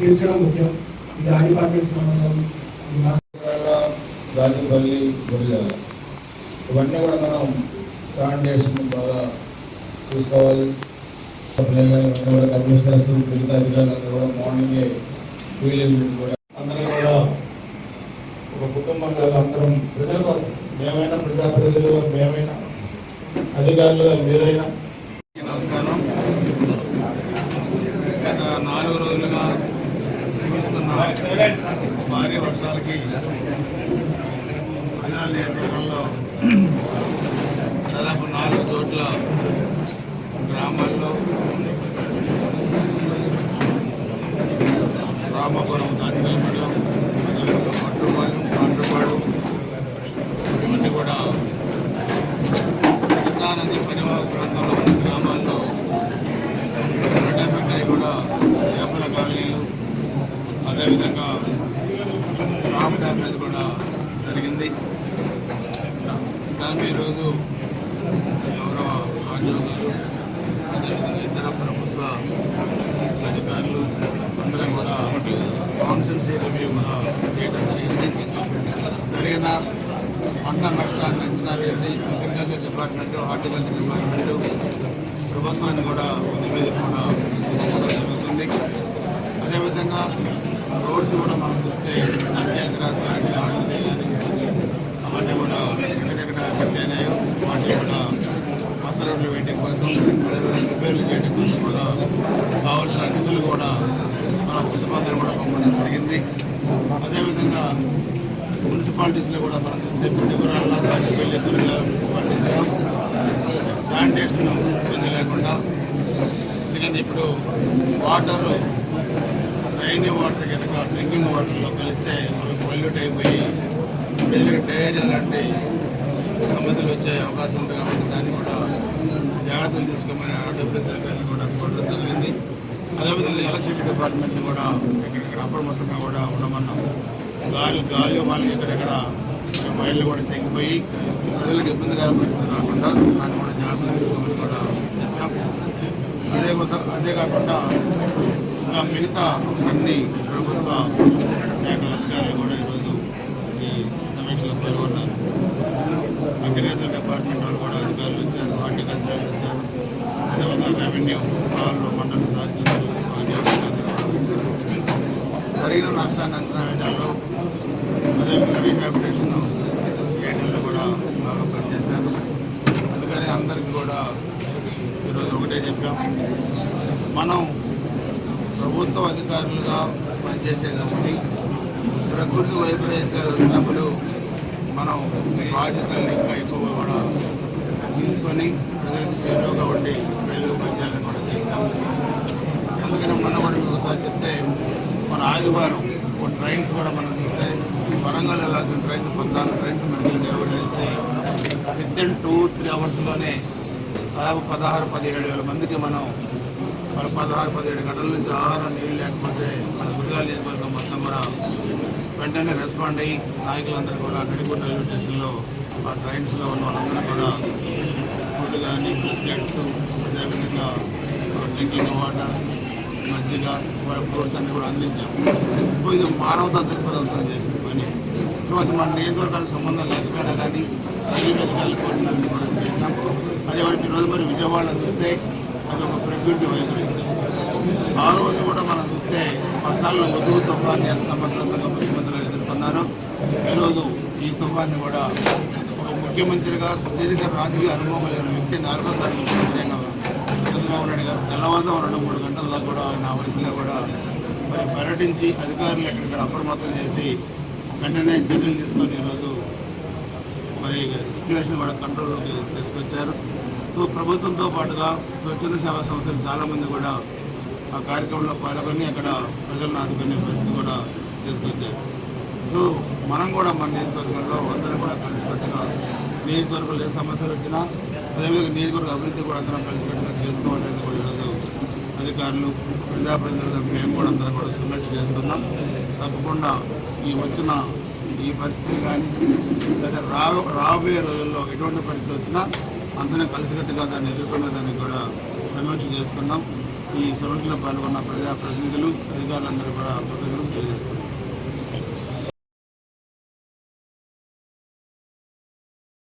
తీర్చడం ముఖ్యం. ఇది ఆ డిపార్ట్మెంట్ సంబంధం. ఇది మా గురిజాల ఇవన్నీ కూడా మనం శానిటేషన్ బాగా చూసుకోవాలి. ఇవన్నీ కూడా కమిషనర్స్ మిగతా అధికారులందరూ కూడా మార్నింగే ఫీల్డ్ కూడా అందరూ కూడా ఒక కుటుంబంగా అందరం ప్రజల కోసం. మేమైనా ప్రజాప్రతినిధులుగా మేమైనా అధికారులుగా మీరైనా భారీ వర్షాలకి అనాలి నియోజకవర్గంలో దాదాపు నాలుగు చోట్ల గ్రామాల్లో రామాపురం కాంతిపేమడం అదేవిధంగా పట్టుపాలెం కాంట్రపాడు ఇవన్నీ కూడా కృష్ణానది పరివాహక ప్రాంతంలో ఉన్న గ్రామాల్లో రెండేపట్టాయి కూడా చేపల కాలనీలు. అదేవిధంగా రామ్ మీద కూడా జరిగింది. దాన్ని ఈరోజు గౌరవ ఆర్డీఓ గారు అదేవిధంగా ఇతర ప్రభుత్వ అధికారులు అందరం కూడా కాన్సెన్సీ రివ్యూ కూడా చేయడం జరిగింది. జరిగిన పంట నష్టాన్ని అంచనా వేసి అగ్రికల్చర్ డిపార్ట్మెంట్ హార్టికల్చర్ డిపార్ట్మెంట్ ప్రభుత్వాన్ని కూడా నివేదిక కూడా జరుగుతుంది. అదేవిధంగా రోడ్స్ కూడా మనం చూస్తే పంచాయతీరాజ్ కానీ అవన్నీ కూడా ఎక్కడెక్కడ కట్టయినాయో వాటిని కూడా కొత్త రోడ్లు వేయడం కోసం అదేవిధంగా రిపేర్లు చేయడం కోసం కూడా కావాల్సిన నిధులు కూడా మన ప్రతిపాదన కూడా పంపడం జరిగింది. అదేవిధంగా మున్సిపాలిటీస్లో కూడా మనం చూస్తే పిడుగురాళ్ళ కాజీపల్లి గురిజాల మున్సిపాలిటీస్లో శానిటేషన్ ఇబ్బంది లేకుండా ఎందుకంటే ఇప్పుడు వాటర్ రైనీ వాటర్ కనుక డ్రింకింగ్ వాటర్లో కలిస్తే మనకు పొల్యూట్ అయిపోయి డెలివరీ డయేజన్ లాంటి సమస్యలు వచ్చే అవకాశం ఉంది కాబట్టి దాన్ని కూడా జాగ్రత్తలు తీసుకోమని ఆర్డబ్ల్యూఎస్ అధికారులు కూడా కోరడం జరిగింది. అదేవిధంగా ఎలక్ట్రిసిటీ డిపార్ట్మెంట్ని కూడా ఎక్కడెక్కడ అప్రమత్తంగా కూడా ఉండమన్నాం. గాలి గాలి వాళ్ళకి ఎక్కడెక్కడ వైర్లు కూడా తెగిపోయి ప్రజలకు ఇబ్బందికర పరిస్థితి రాకుండా దాన్ని కూడా జాగ్రత్తలు తీసుకోమని కూడా చెప్పాం. అదే అదే కాకుండా ఇంకా మిగతా అన్ని ప్రభుత్వ శాఖల అధికారులు కూడా ఈరోజు ఈ సమీక్షలో పాల్గొన్నారు. అగ్రికల్చర్ డిపార్ట్మెంట్ వాళ్ళు కూడా అధికారులు వచ్చారు హార్టికల్చర్ వచ్చారు. అదేవిధంగా రెవెన్యూ వాళ్ళు మండల తహసీల్దారు జరిగిన నష్టాన్ని అంచనా వేయడంలో అదేవిధంగా రీహాబిటేషన్ చేయడంలో కూడా బాగా పనిచేశారు అందుకని అందరికీ కూడా ఈరోజు ఒకటే చెప్పాం. మనం ప్రభుత్వ అధికారులుగా పనిచేసే కాబట్టి ప్రకృతి వైపరీత్యాలు వచ్చినప్పుడు మనం బాధ్యతల్ని ఇంకా ఎక్కువ కూడా తీసుకొని ప్రజలకు చేరువుగా ఉండి ప్రజలకు పంచాలని కూడా చెప్తాం అందుకని మొన్న కూడా ఒకసారి చెప్తే మన ఆదివారం ట్రైన్స్ కూడా మనం చూస్తే వరంగల్ వెళ్ళాల్సిన ట్రైన్స్ పద్నాలుగు ట్రైన్స్ మనకి నిర్వహిస్తే విత్ ఇన్ టూ త్రీ అవర్స్లోనే దాదాపు పదహారు పదిహేడు వేల మందికి మనం మరి పదహారు పదిహేడు గంటల నుంచి ఆహారం నీళ్ళు లేకపోతే మన గురిగాలి నియోజకవర్గం మొత్తం కూడా వెంటనే రెస్పాండ్ అయ్యి నాయకులందరూ కూడా నడిపూర్ రైల్వే స్టేషన్లో ఆ ట్రైన్స్లో ఉన్న వాళ్ళందరూ కూడా ఫుడ్ కానీ బిస్కెట్స్ అదేవిధంగా డ్రింకింగ్ వాటర్ మజ్జిగ ఫ్రూట్స్ అన్నీ కూడా అందించాం. సో ఇది మానవతా దృక్పథంతో చేసిన పని. సో అది మన నియోజకవర్గానికి సంబంధం లేకపోయినా కానీ రైల్వే మీద కూడా చేసినాం. అదే వాటి ఈరోజు మరి విజయవాడలో చూస్తే అది ఒక ప్రకృతి వైపు ఆ రోజు కూడా మనం చూస్తే పద్నాలుగు వధువు తుఫాన్ని ఎంత సమర్థవంతంగా ముఖ్యమంత్రి గారు ఎదుర్కొన్నారో ఈరోజు ఈ తుఫాన్ని కూడా ఒక ముఖ్యమంత్రిగా సుదీర్ఘ రాజకీయ అనుభవం లేని వ్యక్తి నాలుగో సారి ముఖ్యమంత్రిగా చంద్రబాబు నాయుడు గారు తెల్లవారుజాము రెండు మూడు గంటల్లో కూడా ఆయన వయసులో కూడా మరి పర్యటించి అధికారులు ఎక్కడిక్కడ అప్రమత్తం చేసి వెంటనే చర్యలు తీసుకొని ఈరోజు మరి సిచ్యువేషన్ కూడా కంట్రోల్లోకి తీసుకొచ్చారు. ప్రభుత్వంతో పాటుగా స్వచ్ఛంద సేవా సంస్థలు చాలామంది కూడా ఆ కార్యక్రమంలో పాల్గొని అక్కడ ప్రజలను ఆదుకునే పరిస్థితి కూడా తీసుకొచ్చారు. సో మనం కూడా మన నియోజకవర్గంలో అందరం కూడా కలిసికట్టుగా నియోజకవర్గంలో ఏ సమస్యలు వచ్చినా అదేవిధంగా నియోజకవర్గ అభివృద్ధి కూడా అందరం కలిసికట్టుగా చేసుకోవాలనేది కూడా ఈరోజు అధికారులు ప్రజాప్రతినిధులు మేము కూడా అందరం కూడా సమీక్ష చేసుకున్నాం తప్పకుండా ఈ వచ్చిన ఈ పరిస్థితి కానీ లేదా రా రాబోయే రోజుల్లో ఎటువంటి పరిస్థితి వచ్చినా అందరం కలిసికట్టుగా దాన్ని ఎదుర్కొనే దానికి కూడా సమీక్ష చేసుకున్నాం. ఈ సమీక్షలో పాల్గొన్న ప్రజాప్రతినిధులు అధికారులందరూ కూడా కృతజ్ఞతలు తెలియజేస్తున్నాం.